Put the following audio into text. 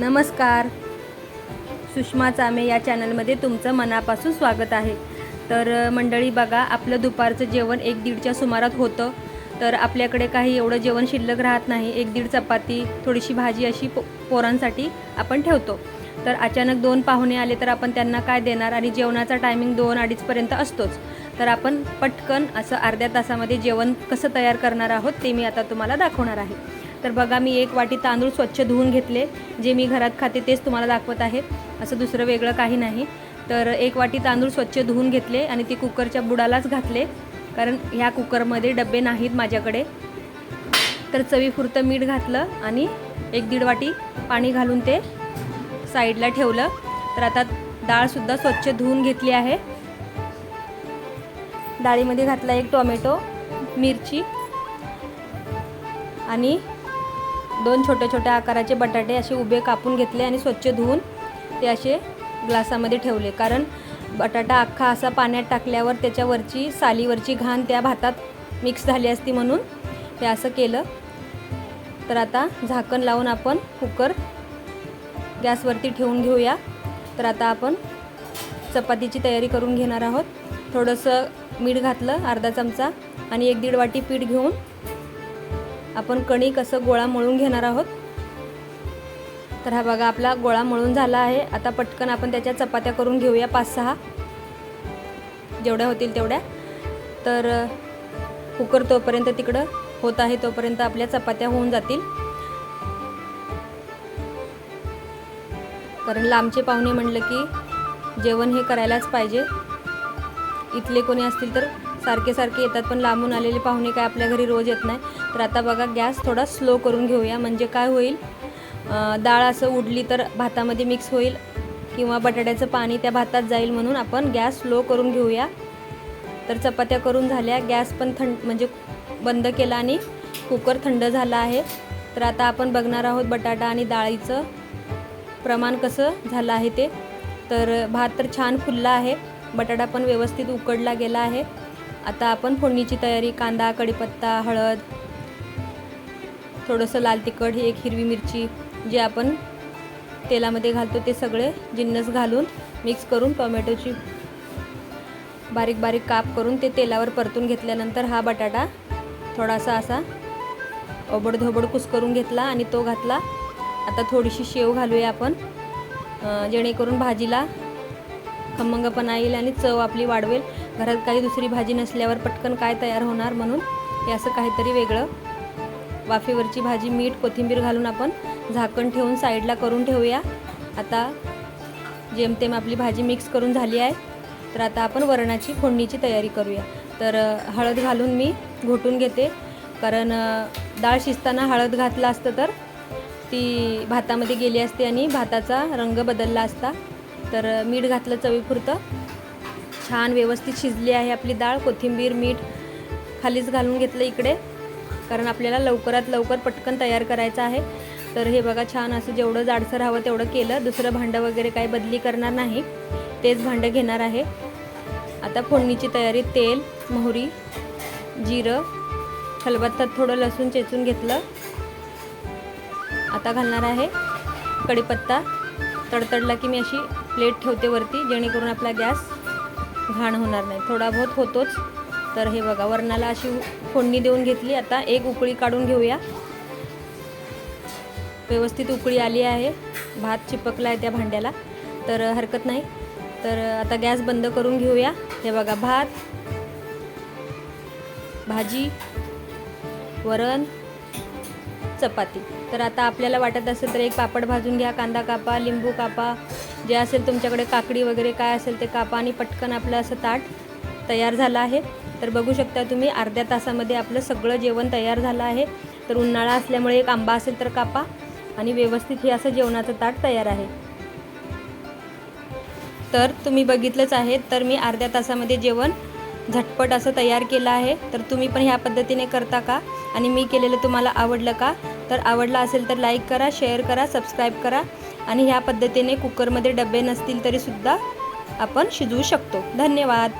नमस्कार. सुषमा चामे या चॅनलमध्ये तुमचं मनापासून स्वागत आहे. तर मंडळी बघा आपलं दुपारचं जेवण एक दीडच्या सुमारात होतं. तर आपल्याकडे काही एवढं जेवण शिल्लक राहत नाही. एक दीड चपाती थोडीशी भाजी अशी पो पोरांसाठी आपण ठेवतो. तर अचानक दोन पाहुणे आले तर आपण त्यांना काय देणार? आणि जेवणाचा टायमिंग दोन अडीचपर्यंत असतोच. तर आपण पटकन असं अर्ध्या तासामध्ये जेवण कसं तयार करणार आहोत ते मी आता तुम्हाला दाखवणार आहे. तर बघा मी एक वाटी तांदूळ स्वच्छ धुवून घेतले. जे मी घरात खाते तेच तुम्हाला दाखवत आहे. असं दुसरं वेगळं काही नाही. तर एक वाटी तांदूळ स्वच्छ धुवून घेतले आणि ती कुकरच्या बुडालाच घातले. कारण ह्या कुकरमध्ये डबे नाहीत माझ्याकडे. तर चवीपुरतं मीठ घातलं आणि एक दीड वाटी पाणी घालून ते साईडला ठेवलं. तर आता डाळसुद्धा स्वच्छ धुवून घेतली आहे. डाळीमध्ये घातला एक टोमॅटो मिरची आणि दोन छोट्या छोट्या आकाराचे बटाटे असे उभे कापून घेतले आणि स्वच्छ धुवून ते असे ग्लासामध्ये ठेवले. कारण बटाटा अख्खा असा पाण्यात टाकल्यावर त्याच्यावरची सालीवरची घाण त्या भातात मिक्स झाली असती म्हणून हे असं केलं. तर आता झाकण लावून आपण कुकर गॅसवरती ठेवून घेऊया. तर आता आपण चपातीची तयारी करून घेणार आहोत. थोडंसं मीठ घातलं अर्धा चमचा आणि एक दीड वाटी पीठ घेऊन आपण कणिक असं गोळा मळून घेणार आहोत? तर हा बघा आपला गोळा मळून झाला आहे. आता पटकन आपण त्याच्या चपात्या करून घेऊया पाच सहा. जेवढ्या होतील तेवढ्या. तर कुकर तोपर्यंत तिकडं होत आहे तोपर्यंत आपल्या चपात्या होऊन जातील. कारण लांबचे पाहुणे म्हणलं की जेवण हे करायलाच पाहिजे. इथले कोणी असतील तर सारखे सारखे येतात पण लांबून आलेले पाहुणे काय आपल्या घरी रोज येत नाही. तर आता बघा गॅस थोडा स्लो करून घेऊया. म्हणजे काय होईल? डाळ असं उडली तर भातामध्ये मिक्स होईल किंवा बटाट्याचं पाणी त्या भातात जाईल म्हणून आपण गॅस स्लो करून घेऊया. तर चपात्या करून झाल्या. गॅस पण थंड म्हणजे बंद केला आणि कुकर थंड झाला आहे. तर आता आपण बघणार आहोत बटाटा आणि डाळीचं प्रमाण कसं झालं आहे ते. तर भात तर छान फुलला आहे. बटाटा पण व्यवस्थित उकडला गेला आहे. आता आपण फोडणीची तयारी कांदा कढीपत्ता हळद थोडंसं लाल तिखट ही एक हिरवी मिरची जे आपण तेलामध्ये घालतो ते सगळे जिन्नस घालून मिक्स करून टोमॅटोची बारीक बारीक काप करून ते तेलावर परतून घेतल्यानंतर हा बटाटा थोडासा असा ओबडधोबड कुस्करून घेतला आणि तो घातला. आता थोडीशी शेव घालूया आपण जेणेकरून भाजीला खमंगपणा येईल आणि चव आपली वाढवेल. घरात काही दुसरी भाजी नसल्यावर पटकन काय तयार होणार म्हणून हे असं काहीतरी वेगळं. वाफेवरची भाजी मीठ कोथिंबीर घालून आपण झाकण ठेवून साईडला करून ठेवूया. आता जेमतेम आपली भाजी मिक्स करून झाली आहे तर आता आपण वरणाची फोडणीची तयारी करूया. तर हळद घालून मी घोटून घेते. कारण डाळ शिजताना हळद घातलं असतं तर ती भातामध्ये गेली असते आणि भाताचा रंग बदलला असता. तर मीठ घातलं चवीपुरतं. छान व्यवस्थित शिजली आहे आपली डाळ कोथिंबीर मीठ खालीच घालून घेतलं इकडे. कारण आपल्याला लवकरात लवकर पटकन तयार करायचं आहे. तर हे बघा छान असं जेवढं जाडसर हवं तेवढं केलं. दुसरं भांडं वगैरे काही बदली करणार नाही. तेच भांडं घेणार आहे. आता फोडणीची तयारी तेल मोहरी जिरं खलबत्तात थोडं लसूण चेचून घेतलं. आता घालणार आहे कढीपत्ता. तडतडला की मी अशी प्लेट ठेवते वरती जेणेकरून आपला गॅस घाण होणार नाही. थोडा बहुत होतोच. तर हे बघा वरणाला अशी फोडणी देऊन घेतली. आता एक उकळी काढून घेऊया. व्यवस्थित उकळी आली आहे. भात चिपकला आहे त्या भांड्याला. तर हरकत नाही. तर आता गॅस बंद करून घेऊया. हे बघा भात भाजी वरण चपाती. तर आता आपल्याला वाटत असेल तर एक पापड भाजून घ्या कांदा कापा लिंबू कापा. जे असेल तुमच्याकडे काकडी वगैरे काय असेल ते कापा आणि पटकन आपलं असं ताट तयार झालं आहे. तर बघू शकता तुम्ही अर्ध्या तासामध्ये आपलं सगळं जेवण तयार झालं आहे. तर उन्हाळा असल्यामुळे एक आंबा असेल तर कापा आणि व्यवस्थित हे असं जेवणाचं ताट तयार आहे. तर तुम्ही बघितलंच आहे तर मी अर्ध्या तासामध्ये जेवण झटपट असं तयार केलं आहे. तर तुम्ही पण ह्या पद्धतीने करता का? आणि मी केलेलं तुम्हाला आवडलं का? तर आवडलं असेल तर लाईक करा शेअर करा सबस्क्राईब करा. आणि ह्या पद्धतीने कुकरमध्ये डबे नसतील तरीसुद्धा आपण शिजवू शकतो. धन्यवाद.